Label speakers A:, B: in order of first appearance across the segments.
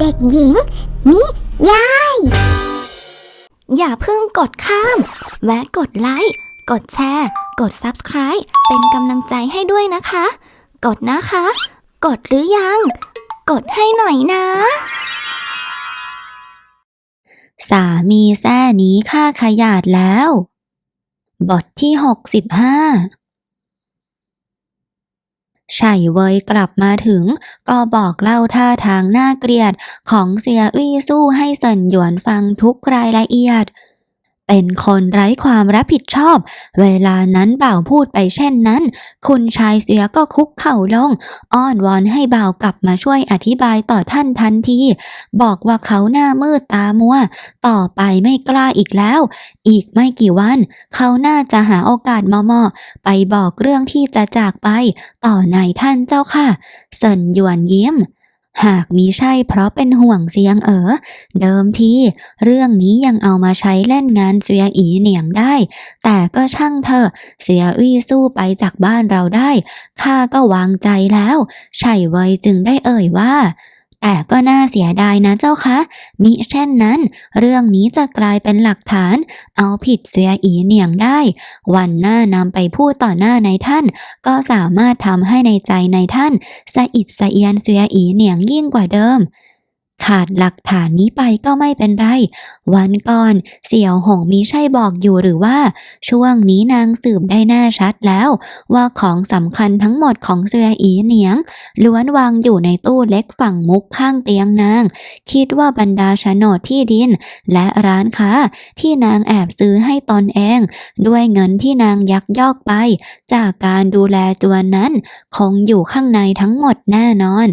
A: เด็กหญิง นิยาย
B: อย่าเพิ่งกดข้าม แวะกดไลค์ กดแชร์ กด Subscribe เป็นกำลังใจให้ด้วยนะคะ กดนะคะ กดหรือยัง กดให้หน่อยนะ สามีแซ่นี้ค่าขยาดแล้ว บทที่ 65 ไฉเวยกลับมาถึง ก็บอกเล่าท่าทางน่าเกลียดของเสียอี้สู้ให้เซินหยวนฟังทุกรายละเอียด เป็นคนไร้ความรับผิดชอบ เวลานั้นบ่าวพูดไปเช่นนั้น คุณชายเสียก็คุกเข่าลง อ้อนวอนให้บ่าวกลับมาช่วยอธิบายต่อท่านทันที บอกว่าเขาหน้ามืดตามัว ต่อไปไม่กล้าอีกแล้ว อีกไม่กี่วัน เขาน่าจะหาโอกาสเหมาะๆไปบอกเรื่องที่จะจากไป ต่อนายท่านเจ้าค่ะ เซินหยวนยิ้ม หากมีใช่เพราะเป็นห่วงเสียงเอ๋อเดิมทีเรื่องนี้ยังเอามาใช้เล่นงานเสียอีเหนียงได้ แต่ก็ช่างเถอะเสียอี้สู้ไปจากบ้านเราได้ข้าก็วางใจแล้ว ใช่เวยจึงได้เอ่ยว่า แต่ก็น่าเสียดายนะเจ้าคะ มิเช่นนั้น เรื่องนี้จะกลายเป็นหลักฐาน เอาผิดเสียอีเหนียงได้ วันหน้านำไปพูดต่อหน้าในท่าน ก็สามารถทำให้ในใจในท่านสะอิดสะเอียนเสียอีเหนียงยิ่งกว่าเดิม ขาดหลักฐานนี้ไปก็ไม่เป็นไร วันก่อนเสี่ยวหงมีใช่บอกอยู่หรือว่า ช่วงนี้นางสืบได้แน่ชัดแล้ว ว่าของสำคัญทั้งหมดของเสียอีเหนียง ล้วนวางอยู่ในตู้เล็กฝั่งมุกข้างเตียงนาง คิดว่าบรรดาโฉนดที่ดิน และร้านค้าที่นางแอบซื้อให้ตนเอง ด้วยเงินที่นางยักยอกไป จากการดูแลจวนั้น คงอยู่ข้างในทั้งหมดแน่นอน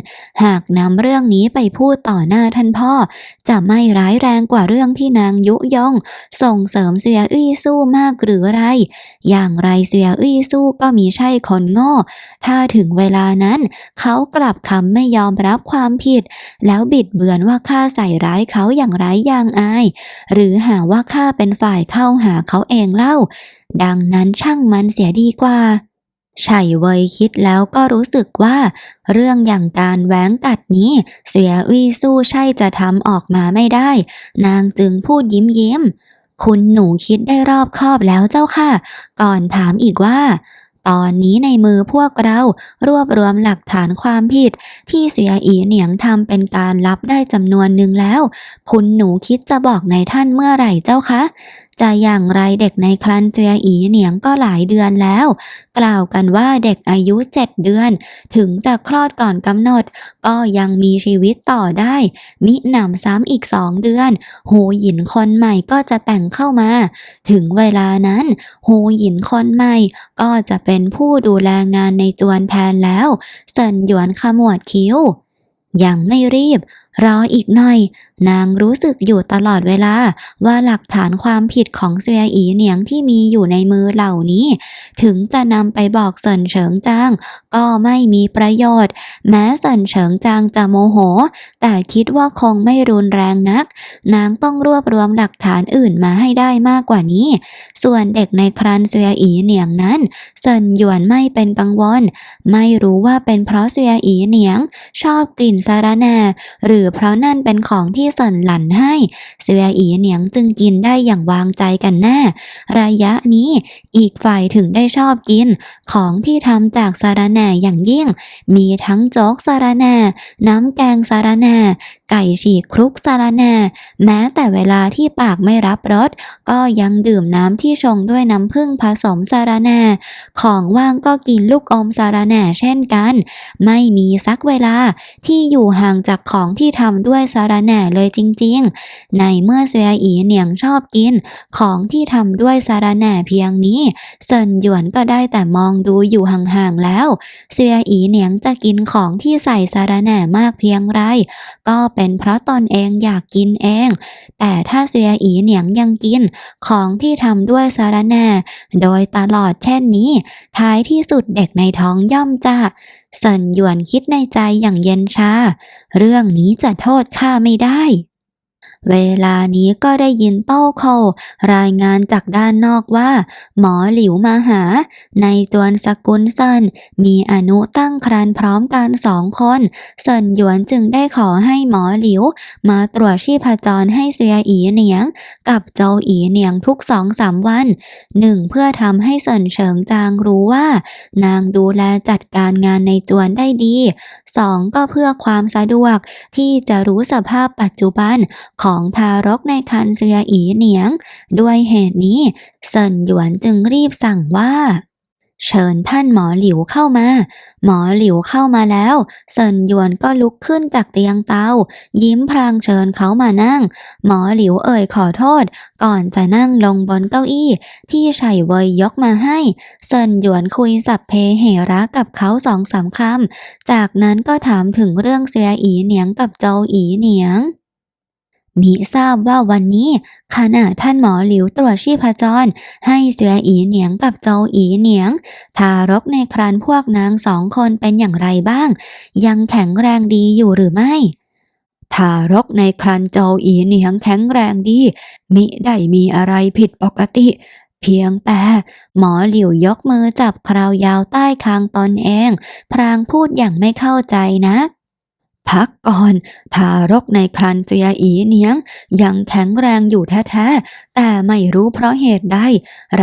B: หากนำเรื่องนี้ไปพูดต่อหน้าท่านพ่อ จะไม่ร้ายแรงกว่าเรื่องที่นางยุยง ส่งเสริมเสียอี้สู้มากหรือไร อย่างไรเสียอี้สู้ก็มีใช่คนโง่ ถ้าถึงเวลานั้น เขากลับคำไม่ยอมรับความผิด แล้วบิดเบือนว่าข้าใส่ร้ายเขาอย่างไร้ยางอาย หรือหาว่าข้าเป็นฝ่ายเข้าหาเขาเองเล่า ดังนั้นช่างมันเสียดีกว่า ไฉเวยคิดแล้วก็รู้สึกว่า เรื่องอย่างการแหวงกัดนี้ เสียวีสู้ใช่จะทำออกมาไม่ได้ นางจึงพูดยิ้มยิ้มคุณหนูคิดได้รอบคอบแล้วเจ้าค่ะ ก่อนถามอีกว่า ตอนนี้ในมือพวกเรารวบรวมหลักฐานความผิด ที่เสียอีเหนียงทำเป็นการลับได้จำนวนหนึ่งแล้ว คุณหนูคิดจะบอกในท่านเมื่อไหร่เจ้าคะ จะอย่างไรเด็กในครันเตียอีเหนียงก็หลายเดือนแล้ว กล่าวกันว่าเด็กอายุเจ็ดเดือน ถึงจะคลอดก่อนกำหนด ก็ยังมีชีวิตต่อได้ มิหนำซ้ำอีกสองเดือน หูหยินคนใหม่ก็จะแต่งเข้ามา ถึงเวลานั้น หูหยินคนใหม่ก็จะเป็นเป็นผู้ดูแลงานในจวนแทนแล้ว เซินหยวนขมวดคิ้ว ยังไม่รีบรออีกหน่อย นางรู้สึกอยู่ตลอดเวลา ว่าหลักฐานความผิดของเซียอีเหนียงที่มีอยู่ในมือเหล่านี้ ถึงจะนำไปบอกเซินเฉิงจาง ก็ไม่มีประโยชน์ แม้เซินเฉิงจางจะโมโห แต่คิดว่าคงไม่รุนแรงนัก นางต้องรวบรวมหลักฐานอื่นมาให้ได้มากกว่านี้ ส่วนเด็กในครันเซียอีเหนียงนั้นเซินหยวนไม่เป็นกังวล ไม่รู้ว่าเป็นเพราะเซียอีเหนียง ชอบกลิ่นสาระแหน่หรือเพราะนั่นเป็นของที่เซินหลั่นให้เซียอีเหนียงจึงกินได้อย่างวางใจกันแน่ ระยะนี้อีกฝ่ายถึงได้ชอบกิน ของที่ทำจากสาระแหน่อย่างยิ่ง มีทั้งโจ๊กสาระแหน่ น้ำแกงสาระแหน่ ไก่ฉีกคลุกสาระแหน่ แม้แต่เวลาที่ปากไม่รับรสก็ยังดื่มน้ำที่ชงด้วยน้ำผึ้งผสมสาระแหน่ ของว่างก็กินลูกอมสาระแหน่เช่นกัน ไม่มีสักเวลาที่อยู่ห่างจากของที่ทำด้วยสาระแหน่เลยจริงๆ ในเมื่อเสียอีเหนียงชอบกิน ของที่ทำด้วยสาระแหน่เพียงนี้เซินหยวนก็ได้แต่มองดูอยู่ห่างๆแล้วเสียอีเหนียงจะกินของที่ใส่สาระแหน่มากเพียงไร ก็เป็นเพราะตนเองอยากกินเอง แต่ถ้าเสียอีเหนียงยังกิน ของที่ทำด้วยสาระแหน่โดยตลอดเช่นนี้ ท้ายที่สุดเด็กในท้องย่อมจะ สันหยวนคิดในใจอย่างเย็นชา เรื่องนี้จะโทษข้าไม่ได้ เวลานี้ก็ได้ยินโต้าโครายงานจากด้านนอกว่า หมอหลิวมาหา ในจวนสกุลเซินมีอนุตั้งครรภ์พร้อมกันสองคนเซินหยวนจึงได้ขอให้หมอหลิว มาตรวจชีพจรให้เซียอีเหนียง กับโจวอีเหนียงทุกสองสามวันหนึ่งเพื่อทำให้เซินเฉิงจางรู้ว่า นางดูแลจัดการงานในจวนได้ดีสองก็เพื่อความสะดวกที่จะรู้สภาพปัจจุบันของของทารกในครรภ์เซียอีเหนียง ด้วยเหตุนี้เซินหยวนจึงรีบสั่งว่าเชิญท่านหมอหลิวเข้ามา หมอหลิวเข้ามาแล้ว เซินหยวนก็ลุกขึ้นจากเตียงเตา ยิ้มพลางเชิญเขามานั่ง หมอหลิวเอ่ยขอโทษ ก่อนจะนั่งลงบนเก้าอี้ ที่ไฉเวยยกมาให้ เซินหยวนคุยสับเพเหระกับเขาสองสามคำ จากนั้นก็ถามถึงเรื่องเสียอีเหนียงกับโจวอีเหนียง มิทราบว่าวันนี้ขณะท่านหมอหลิวตรวจชีพจร ให้เสียอีเหนียงกับโจวอีเหนียง ทารกในครรภ์พวกนางสองคนเป็นอย่างไรบ้าง ยังแข็งแรงดีอยู่หรือไม่ ทารกในครรภ์โจวอีเหนียงแข็งแรงดี มิได้มีอะไรผิดปกติ เพียงแต่หมอหลิวยกมือจับคราวยาวใต้คางตนเอง พรางพูดอย่างไม่เข้าใจนะ พักก่อน ทารกในครันเจียอีเนียง ยังแข็งแรงอยู่แท้ๆ แต่ไม่รู้เพราะเหตุใด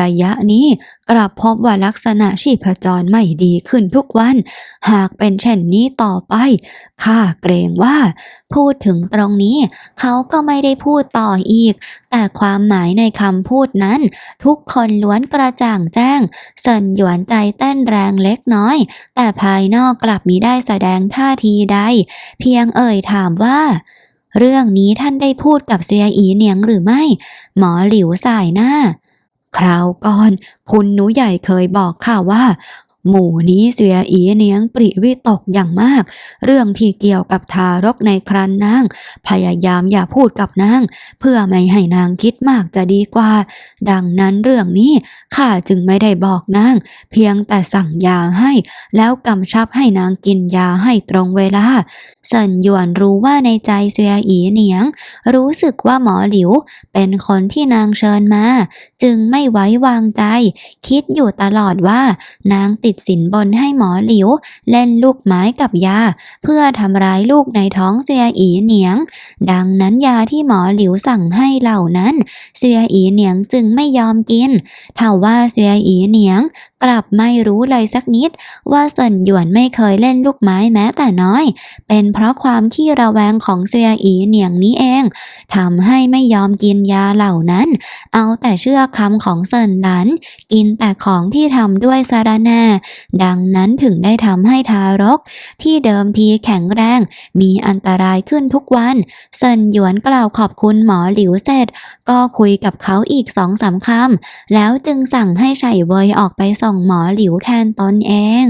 B: ระยะนี้กลับพบว่าลักษณะชีพจรไม่ดีขึ้นทุกวัน หากเป็นเช่นนี้ต่อไป ข้าเกรงว่า พูดถึงตรงนี้ เขาก็ไม่ได้พูดต่ออีก แต่ความหมายในคำพูดนั้น ทุกคนล้วนกระจ่างแจ้งเซินหยวนใจเต้นแรงเล็กน้อย แต่ภายนอกกลับมิได้แสดงท่าทีใดเพียงเอ่ยถามว่า เรื่องนี้ท่านได้พูดกับเซียอีเหนียงหรือไม่ หมอหลิวสายหน้า คราวก่อน คุณหนูใหญ่เคยบอกข้าว่า หมู่นี้เสียอีเหนียงปริวิตกอย่างมาก เรื่องที่เกี่ยวกับทารกในครันนาง พยายามอย่าพูดกับนาง เพื่อไม่ให้นางคิดมากจะดีกว่า ดังนั้นเรื่องนี้ข้าจึงไม่ได้บอกนาง เพียงแต่สั่งยาให้ แล้วกำชับให้นางกินยาให้ตรงเวลาเซินหยวนรู้ว่าในใจเสียอีเหนียง รู้สึกว่าหมอหลิว เป็นคนที่นางเชิญมา จึงไม่ไว้วางใจ คิดอยู่ตลอดว่านางติติดสินบนให้หมอหลิว เล่นลูกไม้กับยา เพื่อทำร้ายลูกในท้องเสียอีเหนียง ดังนั้นยาที่หมอหลิวสั่งให้เหล่านั้น เสียอีเหนียงจึงไม่ยอมกินเท่าว่าเสียอีเหนียง กลับไม่รู้เลยสักนิด ว่าเซินหยวนไม่เคยเล่นลูกไม้แม้แต่น้อย เป็นเพราะความขี้ระแวงของเซียอีเหนียงนี้เองทำให้ไม่ยอมกินยาเหล่านั้น เอาแต่เชื่อคำของเซินหลัน กินแต่ของที่ทำด้วยสาระแน่ดังนั้นถึงได้ทำให้ทารก ที่เดิมทีแข็งแรง มีอันตรายขึ้นทุกวัน เซินหยวนกล่าวขอบคุณหมอหลิวเสร็จ ก็คุยกับเขาอีกสองสามคำแล้วจึงสั่งให้ไฉเวยออกไปส่งส่งหมอหลิวแทนตนเอง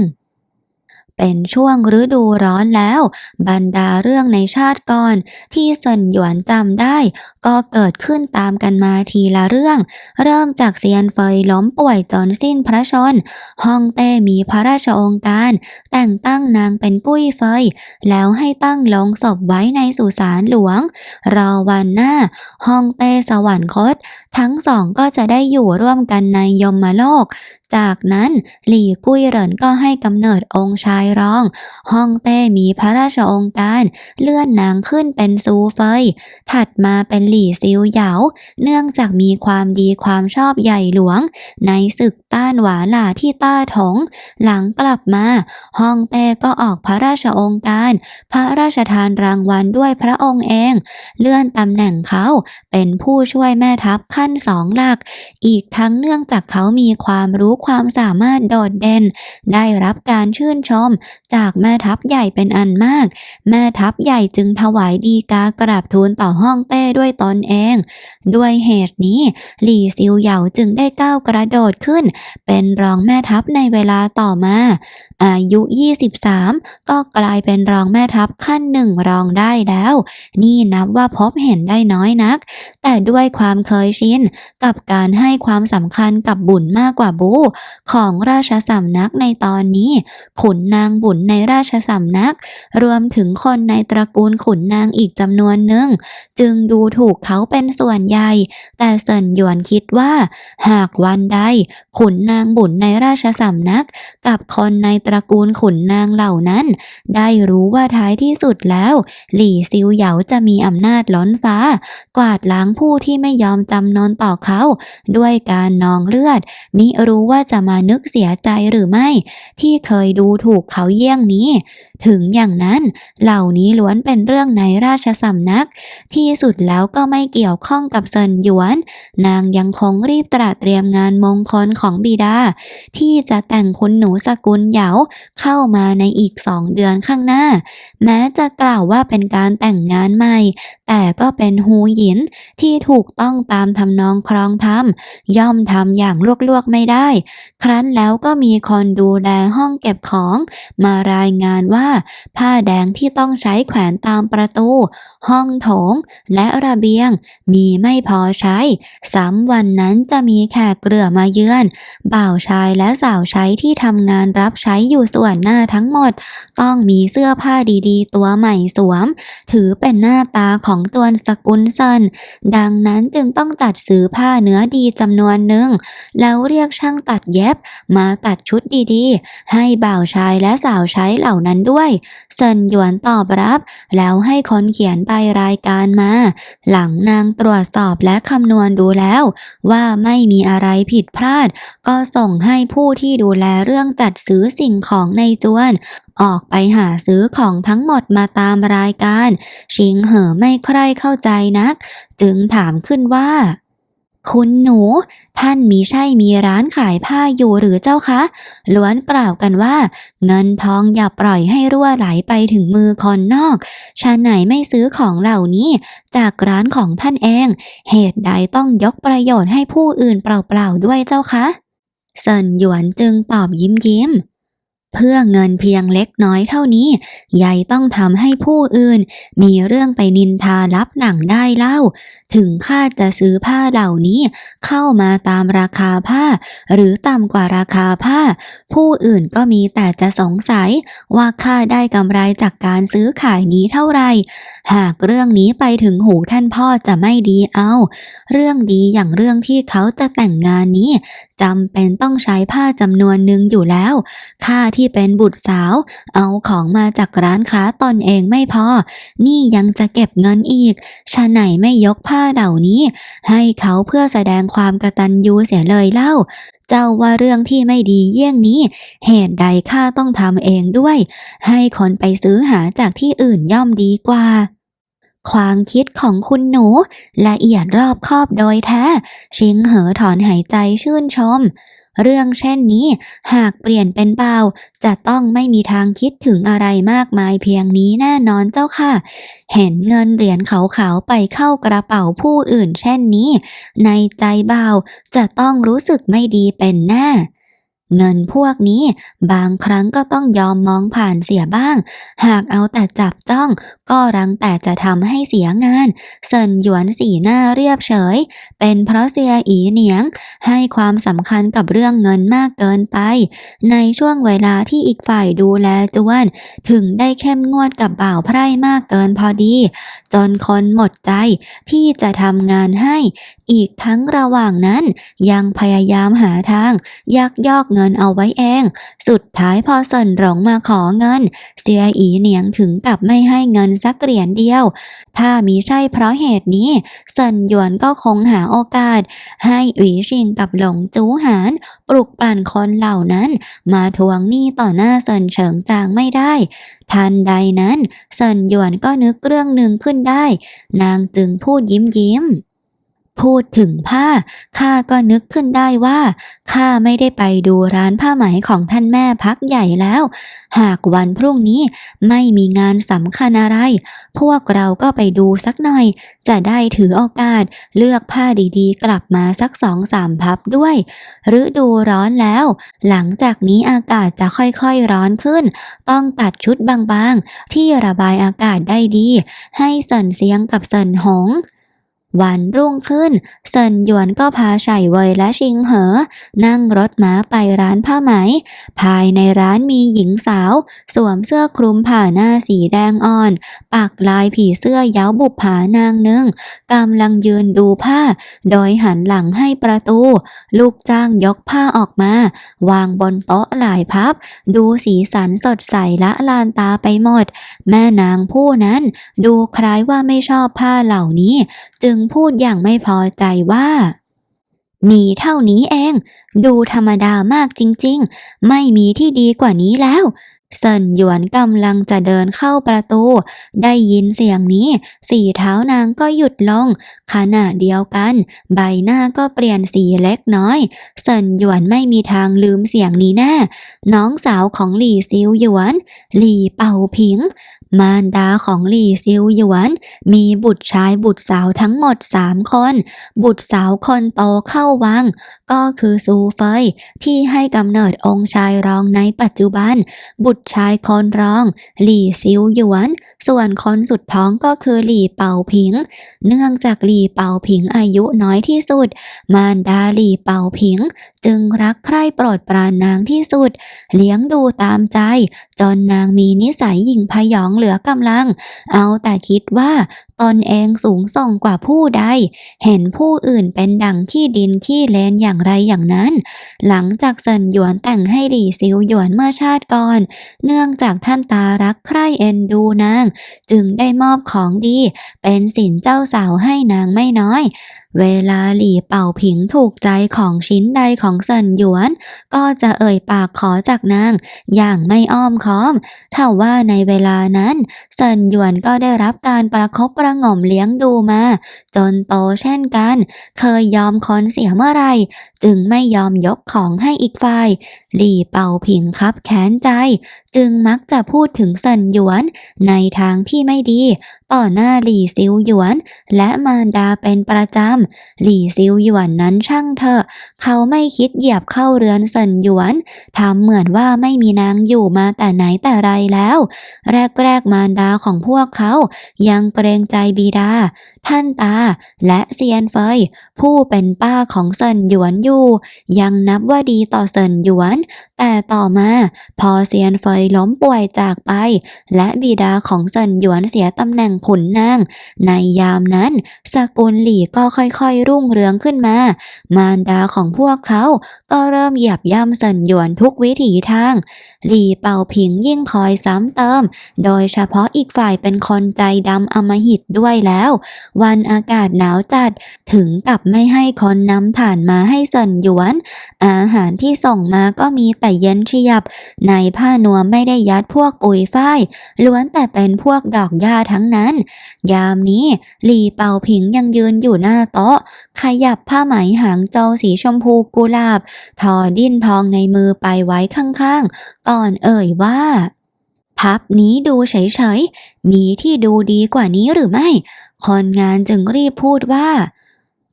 B: เป็นช่วงฤดูร้อนแล้ว บรรดาเรื่องในชาติก่อน ที่เซินหยวนจำได้ ก็เกิดขึ้นตามกันมาทีละเรื่อง เริ่มจากเซียนเฟยล้มป่วยจนสิ้นพระชนม์ฮ่องเต้มีพระราชองค์การ แต่งตั้งนางเป็นกุ้ยเฟย แล้วให้ตั้งลงศพไว้ในสุสานหลวง รอวันหน้าฮ่องเต้สวรรคต ทั้งสองก็จะได้อยู่ร่วมกันในยมโลก จากนั้นหลี่กุ้ยเหรินก็ให้กำเนิดองค์ชายรอง ฮ่องเต้มีพระราชองค์การ เลื่อนนางขึ้นเป็นซูเฟย ถัดมาเป็นหลี่ซิวเหยา เนื่องจากมีความดีความชอบใหญ่หลวง ในศึกต้านหวาหลาที่ต้าถง หลังกลับมาฮ่องเต้ก็ออกพระราชองค์การ พระราชทานรางวัลด้วยพระองค์เอง เลื่อนตำแหน่งเขาเป็นผู้ช่วยแม่ทัพขั้นสองหลัก อีกทั้งเนื่องจากเขามีความรู้ความสามารถโดดเด่น ได้รับการชื่นชม จากแม่ทัพใหญ่เป็นอันมาก แม่ทัพใหญ่จึงถวายดีกากราบทูลต่อฮ่องเต้ด้วยตนเอง ด้วยเหตุนี้ หลี่ซิวเหยาจึงได้ก้าวกระโดดขึ้นเป็นรองแม่ทัพในเวลาต่อมา อายุ 23 ก็กลายเป็นรองแม่ทัพขั้นหนึ่งรองได้แล้ว นี่นับว่าพบเห็นได้น้อยนัก แต่ด้วยความเคยชินกับการให้ความสำคัญกับบุญมากกว่าบู ของราชสำนักในตอนนี้ ขุนนางบุญในราชสำนัก รวมถึงคนในตระกูลขุนนางอีกจำนวนหนึ่ง จึงดูถูกเขาเป็นส่วนใหญ่ แต่เซินหยวนคิดว่า หากวันใดขุนนนางบุญในราชสำนัก กับคนในตระกูลขุนนางเหล่านั้น ได้รู้ว่าท้ายที่สุดแล้ว หลี่ซิวเหยาจะมีอำนาจล้นฟ้า กวาดล้างผู้ที่ไม่ยอมจำนนต่อเขา ด้วยการนองเลือด มิรู้ว่าจะมานึกเสียใจหรือไม่ ที่เคยดูถูกเขาเยี่ยงนี้ ถึงอย่างนั้นเหล่านี้ล้วนเป็นเรื่องในราชสำนัก ที่สุดแล้วก็ไม่เกี่ยวข้องกับเซินหยวน นางยังคงรีบตระเตรียมงานมงคลของบิดา ที่จะแต่งคุณหนูสกุลเหยาเข้ามาในอีกสองเดือนข้างหน้า แม้จะกล่าวว่าเป็นการแต่งงานใหม่ แต่ก็เป็นฮูหยินที่ถูกต้องตามทำนองครองธรรมย่อมทำอย่างลวกๆไม่ได้ ครั้นแล้วก็มีคนดูแลห้องเก็บของ มารายงานว่าผ้าแดงที่ต้องใช้แขวนตามประตู ห้องโถง และระเบียง มีไม่พอใช้ซ้ำวันนั้นจะมีแขกเรือมาเยือน บ่าวชายและสาวใช้ที่ทำงานรับใช้อยู่ส่วนหน้าทั้งหมด ต้องมีเสื้อผ้าดีๆ ตัวใหม่สวม ถือเป็นหน้าตาของตัวสกุลเซนดังนั้นจึงต้องตัดซื้อผ้าเนื้อดีจำนวนหนึ่ง แล้วเรียกช่างตัดเย็บมาตัดชุดดีๆ ให้บ่าวชายและสาวใช้เหล่านั้นด้วยเซินหยวนตอบรับ แล้วให้คนเขียนใบรายการมา หลังนางตรวจสอบและคำนวณดูแล้ว ว่าไม่มีอะไรผิดพลาด ก็ส่งให้ผู้ที่ดูแลเรื่องจัดซื้อสิ่งของในจวน ออกไปหาซื้อของทั้งหมดมาตามรายการ ชิงเหอไม่ใคร่เข้าใจนัก จึงถามขึ้นว่า คุณหนู ท่านมีใช่มีร้านขายผ้าอยู่หรือเจ้าคะ ล้วนกล่าวกันว่า เงินทองอย่าปล่อยให้รั่วไหลไปถึงมือคนนอกชาไหนไม่ซื้อของเหล่านี้ จากร้านของท่านเอง เหตุใดต้องยกประโยชน์ให้ผู้อื่นเปล่าๆด้วยเจ้าคะเซินหยวนจึงตอบยิ้มยิ้ม เพื่อเงินเพียงเล็กน้อยเท่านี้ ยายต้องทำให้ผู้อื่น มีเรื่องไปนินทารับหลังได้เล่า ถึงข้าจะซื้อผ้าเหล่านี้ เข้ามาตามราคาผ้า หรือต่ำกว่าราคาผ้า ผู้อื่นก็มีแต่จะสงสัย ว่าข้าได้กำไรจากการซื้อขายนี้เท่าไหร่ หากเรื่องนี้ไปถึงหูท่านพ่อจะไม่ดีเอา เรื่องดีอย่างเรื่องที่เขาจะแต่งงานนี้จำเป็นต้องใช้ผ้าจำนวนหนึ่งอยู่แล้วข้าที่ที่เป็นบุตรสาว เอาของมาจากร้านค้าตนเองไม่พอ นี่ยังจะเก็บเงินอีกชะไหนไม่ยกผ้าเหล่านี้ ให้เขาเพื่อแสดงความกตัญญูเสียเลยเล่าเจ้าว่าเรื่องที่ไม่ดีเยี่ยงนี้ เหตุใดข้าต้องทำเองด้วย ให้คนไปซื้อหาจากที่อื่นย่อมดีกว่า ความคิดของคุณหนู ละเอียดรอบคอบโดยแท้ ชิงเหอถอนหายใจชื่นชม เรื่องเช่นนี้หากเปลี่ยนเป็นเบาจะต้องไม่มีทางคิดถึงอะไรมากมายเพียงนี้แน่นอนเจ้าค่ะ เห็นเงินเหรียญขาวๆไปเข้ากระเป๋าผู้อื่นเช่นนี้ ในใจเบาจะต้องรู้สึกไม่ดีเป็นแน่ เงินพวกนี้บางครั้งก็ต้องยอมมองผ่านเสียบ้าง หากเอาแต่จับจ้อง ก็รังแต่จะทำให้เสียงาน เซินหยวนสีหน้าเรียบเฉย เป็นเพราะเสียอีเหนียง ให้ความสำคัญกับเรื่องเงินมากเกินไป ในช่วงเวลาที่อีกฝ่ายดูแลจวน ถึงได้เข้มงวดกับบ่าวไพร่มากเกินพอดี จนคนหมดใจที่จะทำงานให้ อีกทั้งระหว่างนั้น ยังพยายามหาทาง ยักยอกเงินเอาไว้เอง สุดท้ายพอเซินหลงมาขอเงิน เสียอีเหนียงถึงกับไม่ให้เงินสักเหรียญเดียว ถ้ามีใช่เพราะเหตุนี้เซินหยวนก็คงหาโอกาส ให้อุ๋ยชิงกับหลงจูหาน ปลุกปลั่นคนเหล่านั้น มาทวงหนี้ต่อหน้าเซินเฉิงจางไม่ได้ทันใดนั้นเซินหยวนก็นึกเรื่องหนึ่งขึ้นได้ นางจึงพูดยิ้มยิ้ม พูดถึงผ้าข้าก็นึกขึ้นได้ว่าข้าไม่ได้ไปดูร้านผ้าไหมของท่านแม่พักใหญ่แล้ว หากวันพรุ่งนี้ไม่มีงานสำคัญอะไร พวกเราก็ไปดูสักหน่อย จะได้ถือโอกาสเลือกผ้าดีๆ กลับมาสักสองสามพับด้วยฤดูร้อนแล้ว หลังจากนี้อากาศจะค่อยๆร้อนขึ้น ต้องตัดชุดบางๆ ที่ระบายอากาศได้ดี ให้เสินเสียงกับเสินหง วันรุ่งขึ้นเซินหยวนก็พาไฉเวยและชิงเหอ นั่งรถม้าไปร้านผ้าไหม ภายในร้านมีหญิงสาว สวมเสื้อคลุมผ่าหน้าสีแดงอ่อน ปักลายผีเสื้อเย้าบุปผานางหนึ่งกำลังยืนดูผ้า โดยหันหลังให้ประตู ลูกจ้างยกผ้าออกมา วางบนโต๊ะหลายพับ ดูสีสันสดใสละลานตาไปหมด แม่นางผู้นั้น ดูคล้ายว่าไม่ชอบผ้าเหล่านี้ จึงพูดอย่างไม่พอใจว่า มีเท่านี้เอง ดูธรรมดามากจริงๆ ไม่มีที่ดีกว่านี้แล้วเซินหยวนกำลังจะเดินเข้าประตู ได้ยินเสียงนี้สีเท้านางก็หยุดลง ขณะเดียวกัน ใบหน้าก็เปลี่ยนสีเล็กน้อยเซินหยวนไม่มีทางลืมเสียงนี้แน่น้องสาวของหลี่ซิวหยวน หลี่เป่าผิง มารดาของหลี่ซิวหยวน มีบุตรชายบุตรสาวทั้งหมดสามคน บุตรสาวคนโตเข้าวัง ก็คือซูเฟยที่ให้กำเนิดองค์ชายรองในปัจจุบัน บุตรชายคนรอง หลี่ซิวหยวน ส่วนคนสุดท้องก็คือหลี่เป่าผิง เนื่องจากหลี่เป่าผิงอายุน้อยที่สุด มารดาหลี่เป่าผิง จึงรักใคร่โปรดปรานนางที่สุด เลี้ยงดูตามใจ จนนางมีนิสัยหยิ่งพยองเหลือกำลัง เอาแต่คิดว่า ตนเองสูงส่งกว่าผู้ใด เห็นผู้อื่นเป็นดังขี้ดินขี้เลนอย่างไรอย่างนั้น หลังจากเซินหยวนแต่งให้หลี่ซิวหยวนเมื่อชาติก่อน เนื่องจากท่านตารักใคร่เอ็นดูนาง จึงได้มอบของดี เป็นสินเจ้าสาวให้นางไม่น้อย เวลาหลี่เป่าผิงถูกใจของชิ้นใดของเซินหยวน ก็จะเอ่ยปากขอจากนาง อย่างไม่อ้อมค้อมถ้าว่าในเวลานั้นเซินหยวนก็ได้รับการประคบประหง่อมเลี้ยงดูมา จนโตเช่นกัน เคยยอมคนเสียเมื่อไรจึงไม่ยอมยกของให้อีกฝ่าย หลี่เป่าผิงครับแขนใจ จึงมักจะพูดถึงเซินหยวนในทางที่ไม่ดี ต่อหน้าหลี่ซิวหยวน และมารดาเป็นประจำ หลี่ซิวหยวนนั้นช่างเถอะ เขาไม่คิดเหยียบเข้าเรือนเซินหยวนทำเหมือนว่าไม่มีนางอยู่มาแต่ไหนแต่ไรแล้ว แรกๆมารดาของพวกเขายังเกรงใจบิดา ท่านตา และเซียนเฟย ผู้เป็นป้าของเซินหยวนอยู่ ยังนับว่าดีต่อเซินหยวน แต่ต่อมาพอเซียนเฟยล้มป่วยจากไป และบิดาของเซินหยวนเสียตำแหน่งขุนนาง ในยามนั้นสกุลหลี่ก็ค่อยๆ รุ่งเรืองขึ้นมา มารดาของพวกเขาก็เริ่มเหยียบย่ำเซินหยวนทุกวิถีทาง หลี่เป่าผิงยิ่งคอยซ้ำเติม โดยเฉพาะอีกฝ่ายเป็นคนใจดำอมหิตด้วยแล้ว วันอากาศหนาวจัดถึงกับไม่ให้คนนำถ่านมาให้เซินหยวน อาหารที่ส่งมาก็มีแต่เย็นเฉียบ ในผ้านวมไม่ได้ยัดพวกปุ๋ยฝ้ายล้วนแต่เป็นพวกดอกหญ้าทั้งนั้นยามนี้หลี่เป่าผิงยังยืนอยู่หน้าโต๊ะ ขยับผ้าไหมหางโจวสีชมพูกุหลาบทอดิ้นทองในมือไปไว้ข้างๆ ก่อนเอ่ยว่าพับนี้ดูเฉยๆ มีที่ดูดีกว่านี้หรือไม่ คนงานจึงรีบพูดว่า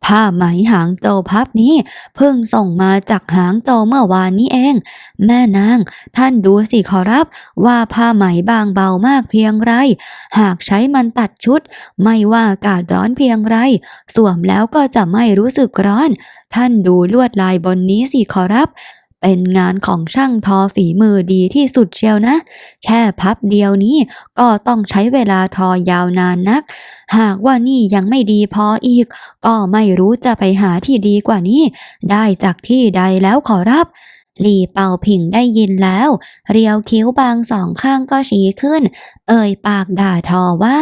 B: ผ้าไหมหางโตพับนี้เพิ่งส่งมาจากหางโตเมื่อวานนี้เอง แม่นาง ท่านดูสิขอรับ ว่าผ้าไหมบางเบามากเพียงไร หากใช้มันตัดชุด ไม่ว่าอากาศร้อนเพียงไร สวมแล้วก็จะไม่รู้สึกร้อน ท่านดูลวดลายบนนี้สิขอรับ เป็นงานของช่างทอฝีมือดีที่สุดเชียวนะ แค่พับเดียวนี้ก็ต้องใช้เวลาทอยาวนานนัก หากว่านี่ยังไม่ดีพออีก ก็ไม่รู้จะไปหาที่ดีกว่านี้ ได้จากที่ใดแล้วขอรับหลี่เป่าผิงได้ยินแล้ว เรียวคิ้วบางสองข้างก็ชี้ขึ้น เอ่ยปากด่าทอว่า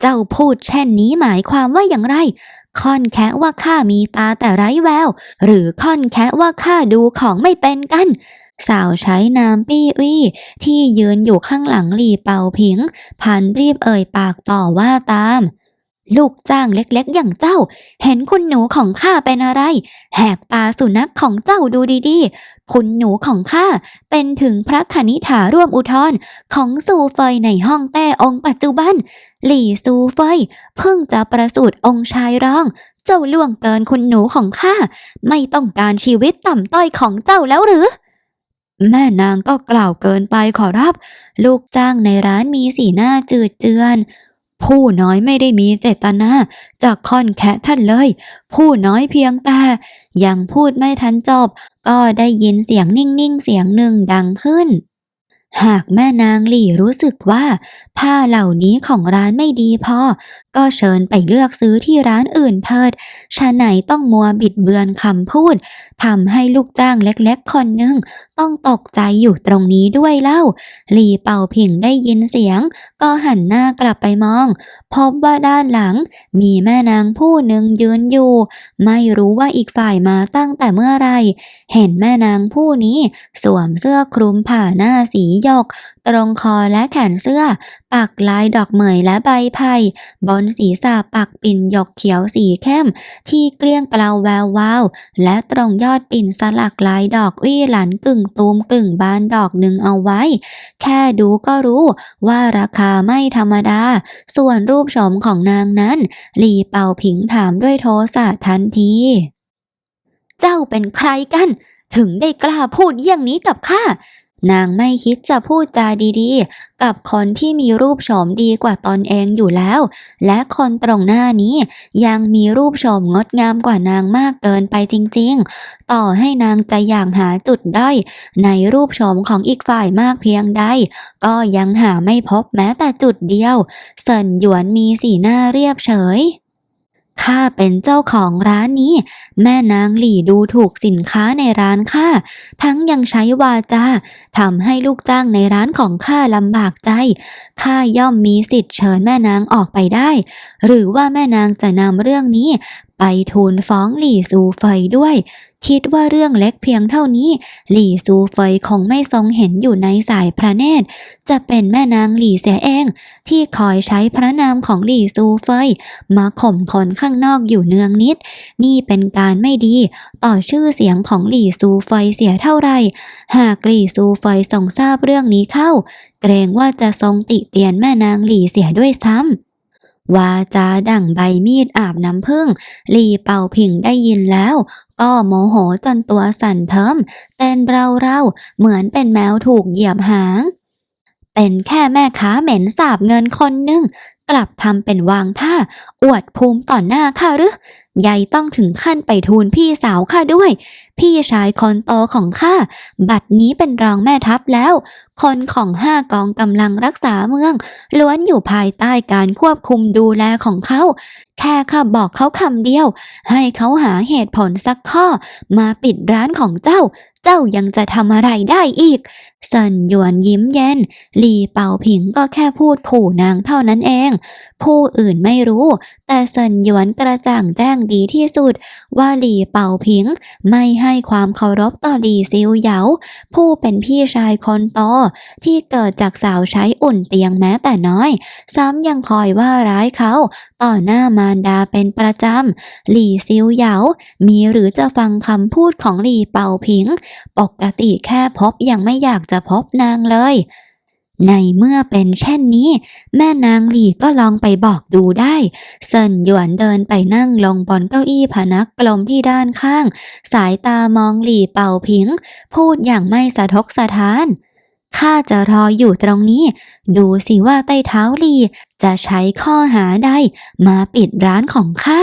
B: เจ้าพูดเช่นนี้หมายความว่าอย่างไร ค่อนแค่ว่าข้ามีตาแต่ไร้แวว หรือค่อนแค่ว่าข้าดูของไม่เป็นกัน สาวใช้นามปี้อี้ที่ยืนอยู่ข้างหลังหลีเป่าผิง พันรีบเอ่ยปากต่อว่าตาม ลูกจ้างเล็กๆ อย่างเจ้า เห็นคุณหนูของข้าเป็นอะไร แหกตาสุนัขของเจ้าดูดีๆ คุณหนูของข้าเป็นถึงพระคณิฐาร่วมอุทธรของซูเฟยในห้องแต้องค์ปัจจุบัน หลี่ซูเฟยเพิ่งจะประสูติองค์ชายรอง เจ้าล่วงเกินคุณหนูของข้าไม่ต้องการชีวิตต่ำต้อยของเจ้าแล้วหรือแม่นางก็กล่าวเกินไปขอรับ ลูกจ้างในร้านมีสีหน้าจืดเจือน ผู้น้อยไม่ได้มีเจตนาจะค่อนแคะท่านเลย ผู้น้อยเพียงแต่ยังพูดไม่ทันจบ ก็ได้ยินเสียงนิ่งๆเสียงหนึ่งดังขึ้น หากแม่นางหลี่รู้สึกว่า ผ้าเหล่านี้ของร้านไม่ดีพอ ก็เชิญไปเลือกซื้อที่ร้านอื่นเถิดชะไหนต้องมัวบิดเบือนคำพูดทำให้ลูกจ้างเล็กๆคนหนึ่งต้องตกใจอยู่ตรงนี้ด้วยเล่า ลีเป่าผิงได้ยินเสียง ก็หันหน้ากลับไปมอง พบว่าด้านหลัง มีแม่นางผู้หนึ่งยืนอยู่ ไม่รู้ว่าอีกฝ่ายมาตั้งแต่เมื่อไรเห็นแม่นางผู้นี้สวมเสื้อคลุมผ่าหน้าสีหยก ตรงคอและแขนเสื้อ ปักลายดอกเหมยและใบไผ่บนศีรษะปักปิ่นหยกเขียวสีเข้ม ที่เกลี้ยงเกลาแวววาว และตรงยอดปิ่นสลักลายดอกวี่หลันกึ่งตูมกึ่งบานดอกหนึ่งเอาไว้ แค่ดูก็รู้ว่าราคาไม่ธรรมดา ส่วนรูปโฉมของนางนั้นหลีเป่าผิงถามด้วยโทสะทันที เจ้าเป็นใครกัน ถึงได้กล้าพูดเยี่ยงนี้กับข้า นางไม่คิดจะพูดจาดีๆ กับคนที่มีรูปโฉมดีกว่าตนเองอยู่แล้ว และคนตรงหน้านี้ยังมีรูปโฉมงดงามกว่านางมากเกินไปจริงๆ ต่อให้นางจะอย่างหาจุดด้อยในรูปโฉมของอีกฝ่ายมากเพียงใด ก็ยังหาไม่พบแม้แต่จุดเดียว เซินหยวนมีสีหน้าเรียบเฉย ข้าเป็นเจ้าของร้านนี้ แม่นางหลี่ดูถูกสินค้าในร้านข้าทั้งยังใช้วาจาทำให้ลูกจ้างในร้านของข้าลำบากใจข้าย่อมมีสิทธิ์เชิญแม่นางออกไปได้ หรือว่าแม่นางจะนำเรื่องนี้ ไปทูลฟ้องหลี่ซูเฟยด้วย คิดว่าเรื่องเล็กเพียงเท่านี้ หลี่ซูเฟยคงไม่ทรงเห็นอยู่ในสายพระเนตร จะเป็นแม่นางหลี่เสียเอง ที่คอยใช้พระนามของหลี่ซูเฟยมาข่มคนข้างนอกอยู่เนืองนิด นี่เป็นการไม่ดี ต่อชื่อเสียงของหลี่ซูเฟยเสียเท่าไหร่หากหลี่ซูเฟยทรงทราบเรื่องนี้เข้า เกรงว่าจะทรงติเตียนแม่นางหลี่เสียด้วยซ้ำ วาจาดั่งใบมีดอาบน้ำผึ้งลีเป่าผิงได้ยินแล้ว ก็โมโหจนตัวสั่นเทิมเต้นเร่าเหมือนเป็นแมวถูกเหยียบหาง เป็นแค่แม่ค้าเหม็นสาบเงินคนหนึ่งกลับทำเป็นวางท่า อวดภูมิต่อหน้าค่ะหรือ ใหญ่ต้องถึงขั้นไปทูลพี่สาวข้าด้วย พี่ชายคนโตของข้าบัดนี้เป็นรองแม่ทัพแล้ว คนของห้ากองกำลังรักษาเมือง ล้วนอยู่ภายใต้การควบคุมดูแลของเขา แค่ข้าบอกเขาคำเดียว ให้เขาหาเหตุผลสักข้อ มาปิดร้านของเจ้า เจ้ายังจะทำอะไรได้อีกเซินหยวนยิ้มเย็นลีเป่าผิงก็แค่พูดขู่นางเท่านั้นเอง ผู้อื่นไม่รู้ แต่เซินหยวนกระจ่างแจ้งดีที่สุด ว่าหลีเป่าผิง ไม่ให้ความเคารพต่อหลีซิวเหยาผู้เป็นพี่ชายคนโตที่เกิดจากสาวใช้อุ่นเตียงแม้แต่น้อย ซ้ำยังคอยว่าร้ายเขาต่อหน้ามารดาเป็นประจำ หลี่ซิวเหยามีหรือจะฟังคำพูดของหลี่เป่าผิง ปกติแค่พบยังไม่อยากจะพบนางเลย ในเมื่อเป็นเช่นนี้ แม่นางหลี่ก็ลองไปบอกดูได้เซินหยวนเดินไปนั่งลงบนเก้าอี้พนักกลมที่ด้านข้าง สายตามองหลี่เป่าผิง พูดอย่างไม่สะทกสะท้านข้าจะรออยู่ตรงนี้ ดูสิว่าใต้เท้าหลีจะใช้ข้อหาใดมาปิดร้านของข้า